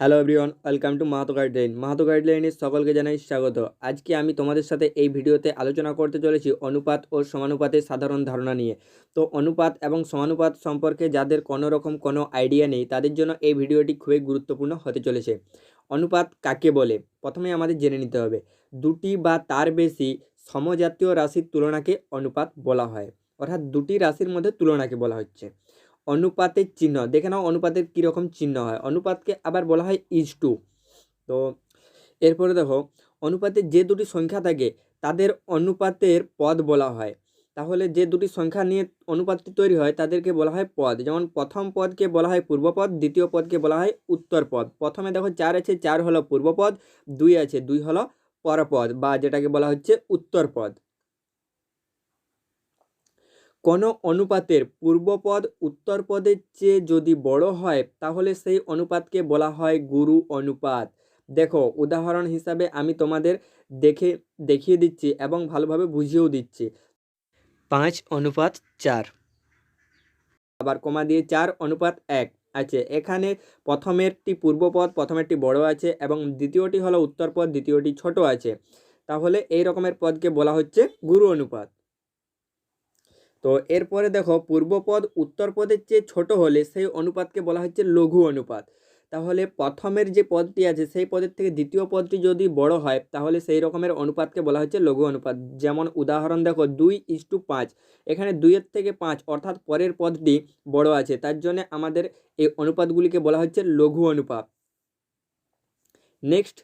Hello everyone welcome to Mahato guideline Mahato গাইডলাইনের সকলকে জানাই স্বাগত। আজকে আমি তোমাদের সাথে এই ভিডিওতে আলোচনা করতে চলেছি অনুপাত ও সমানুপাতের সাধারণ ধারণা নিয়ে। তো অনুপাত এবং সমানুপাত সম্পর্কে যাদের কোনো রকম কোনো আইডিয়া নেই, তাদের জন্য এই ভিডিওটি খুবই গুরুত্বপূর্ণ হতে চলেছে। অনুপাত কাকে বলে? প্রথমে আমাদের জেনে নিতে হবে। দুটি বা তার বেশি সমজাতীয় রাশির তুলনাকে অনুপাত বলা হয়। অর্থাৎ দুটি রাশির মধ্যে তুলনাকে বলা হচ্ছে। অনুপাতের চিহ্ন। দেখে নাও অনুপাতের কীরকম চিহ্ন হয়। অনুপাতকে আবার বলা হয় ইজ টু তো এরপরে দেখো, অনুপাতের যে দুটি সংখ্যা থাকে, তাদের অনুপাতের পদ বলা হয়। তাহলে যে দুটি সংখ্যা নিয়ে অনুপাতটি তৈরি হয়, তাদেরকে বলা হয় পদ। যেমন প্রথম পদকে বলা হয় পূর্বপদ, দ্বিতীয় পদকে বলা হয় উত্তর পদ প্রথমে দেখো চার আছে, চার হলো পূর্বপদ, দুই আছে, দুই হলো পরপদ, বা যেটাকে বলা হচ্ছে উত্তর পদ কোনো অনুপাতের পূর্বপদ উত্তরপদের চেয়ে যদি বড় হয়, তাহলে সেই অনুপাতকে বলা হয় গুরু অনুপাত। দেখো, উদাহরণ হিসাবে আমি তোমাদের দেখে, দেখিয়ে দিচ্ছি এবং ভালোভাবে বুঝিয়েও দিচ্ছি। পাঁচ অনুপাত চার। আবার কমা দিয়ে চার অনুপাত এক। আছে, এখানে প্রথমেরটি পূর্বপদ, প্রথমেরটি বড় আছে এবং দ্বিতীয়টি হলো উত্তরপদ, দ্বিতীয়টি ছোট আছে। তাহলে এই রকমের পদকে বলা হচ্ছে গুরু অনুপাত। তো এরপরে দেখো পূর্বপদ উত্তরপদের চেয়ে ছোট হলে সেই অনুপাতকে বলা হচ্ছে লঘু অনুপাত। তাহলে প্রথমের যে পদটি আছে সেই পদের থেকে দ্বিতীয় পদটি যদি বড় হয়, তাহলে সেই রকমের অনুপাতকে বলা হচ্ছে লঘু অনুপাত। যেমন উদাহরণ দেখো দুই ইস টু পাঁচ। এখানে দুইয়ের থেকে পাঁচ অর্থাৎ পরের পদটি বড় আছে। তার জন্য আমাদের এই অনুপাতগুলিকে বলা হচ্ছে লঘু অনুপাত। নেক্সট,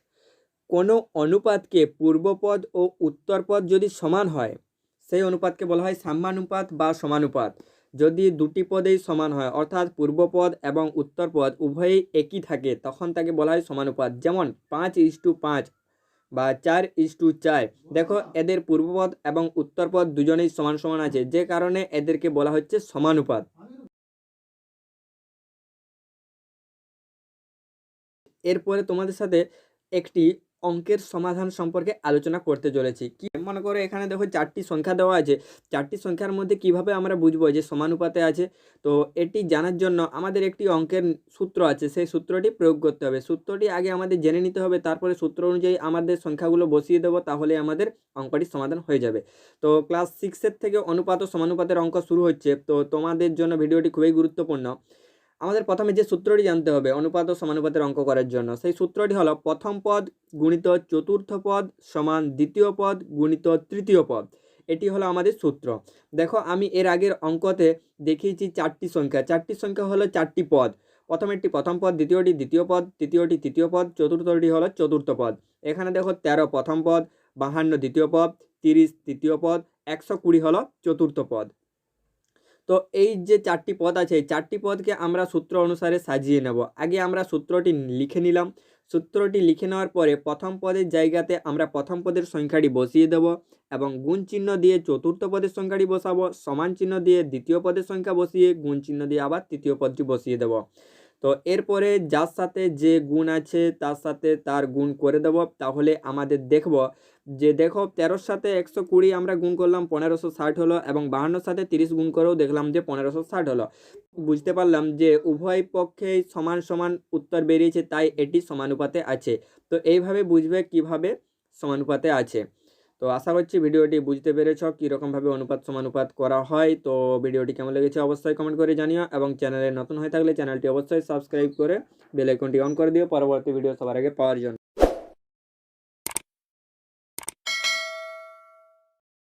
কোনো অনুপাতকে পূর্বপদ ও উত্তরপদ যদি সমান হয় সেই অনুপাতকে বলা হয় সাম্যানুপাত বা সমানুপাত। যদি দুটি পদেই সমান হয়, অর্থাৎ পূর্বপদ এবং উত্তরপদ উভয়েই একই থাকে, তখন তাকে বলা হয় সমানুপাত। যেমন, পাঁচ ইস টু পাঁচ বা চার ইস টু চার। দেখো, এদের পূর্বপদ এবং উত্তরপদ দুজনেই সমান সমান আছে, যে কারণে এদেরকে বলা হচ্ছে সমানুপাত। এরপরে তোমাদের সাথে একটি অঙ্কের সমাধান সম্পর্কে আলোচনা করতে চলেছি। কি মনে করো এখানে দেখো চারটি সংখ্যা দেওয়া আছে। চারটি সংখ্যার মধ্যে কীভাবে আমরা বুঝব যে সমানুপাতে আছে? তো এটি জানার জন্য আমাদের একটি অঙ্কের সূত্র আছে, সেই সূত্রটি প্রয়োগ করতে হবে। সূত্রটি আগে আমাদের জেনে নিতে হবে, তারপরে সূত্র অনুযায়ী আমাদের সংখ্যাগুলো বসিয়ে দেবো, তাহলে আমাদের অঙ্কটি সমাধান হয়ে যাবে। তো ক্লাস সিক্সের থেকে অনুপাত ও সমানুপাতের অঙ্ক শুরু হচ্ছে। তো তোমাদের জন্য ভিডিওটি খুবই গুরুত্বপূর্ণ। আমাদের প্রথমে যে সূত্রটি জানতে হবে, অনুপাত ও সমানুপাতের অঙ্ক করার জন্য, সেই সূত্রটি হলো প্রথম পদ গুণিত চতুর্থ পদ সমান দ্বিতীয় পদ গুণিত তৃতীয় পদ। এটি হলো আমাদের সূত্র। দেখো, আমি এর আগের অঙ্কতে দেখিয়েছি চারটি সংখ্যা। চারটি সংখ্যা হলো চারটি পদ। প্রথমেরটি প্রথম পদ, দ্বিতীয়টি দ্বিতীয় পদ, তৃতীয়টি তৃতীয় পদ, চতুর্থটি হলো চতুর্থ পদ। এখানে দেখো তেরো প্রথম পদ, বাহান্ন দ্বিতীয় পদ, তিরিশ তৃতীয় পদ, একশো কুড়ি হলো চতুর্থ পদ। তো এই যে চারটি পদ আছে, এই চারটি পদকে আমরা সূত্র অনুসারে সাজিয়ে নেব। আগে আমরা সূত্রটি লিখে নিলাম। সূত্রটি লিখে নেওয়ার পরে প্রথম পদের জায়গাতে আমরা প্রথম পদের সংখ্যাটি বসিয়ে দেব এবং গুণ চিহ্ন দিয়ে চতুর্থ পদের সংখ্যাটি বসাবো, সমান চিহ্ন দিয়ে দ্বিতীয় পদের সংখ্যা বসিয়ে গুণ চিহ্ন দিয়ে আবার তৃতীয় পদটি বসিয়ে দেব। তো এরপরে যার সাথে যে গুণ আছে, তার সাথে তার গুণ করে দেব। তাহলে আমাদের দেখব যে দেখো, তেরোর সাথে একশো কুড়ি আমরা গুণ করলাম, পনেরোশো ষাট হলো এবং বাহান্নর সাথে তিরিশ গুণ করেও দেখলাম যে পনেরোশো ষাট হলো। বুঝতে পারলাম যে উভয় পক্ষেই সমান সমান উত্তর বেরিয়েছে, তাই এটি সমানুপাতে আছে। তো এইভাবে বুঝবে কীভাবে সমানুপাতে আছে। তো আশা করছি ভিডিওটি বুঝতে পেরেছ কীরকমভাবে অনুপাত সমানুপাত করা হয়। তো ভিডিওটি কেমন লেগেছে অবশ্যই কমেন্ট করে জানিও এবং চ্যানেলে নতুন হয়ে থাকলে চ্যানেলটি অবশ্যই সাবস্ক্রাইব করে বেল আইকনটি অন করে দিও। পরবর্তী ভিডিও সবার আগে পাওয়ার জন্য।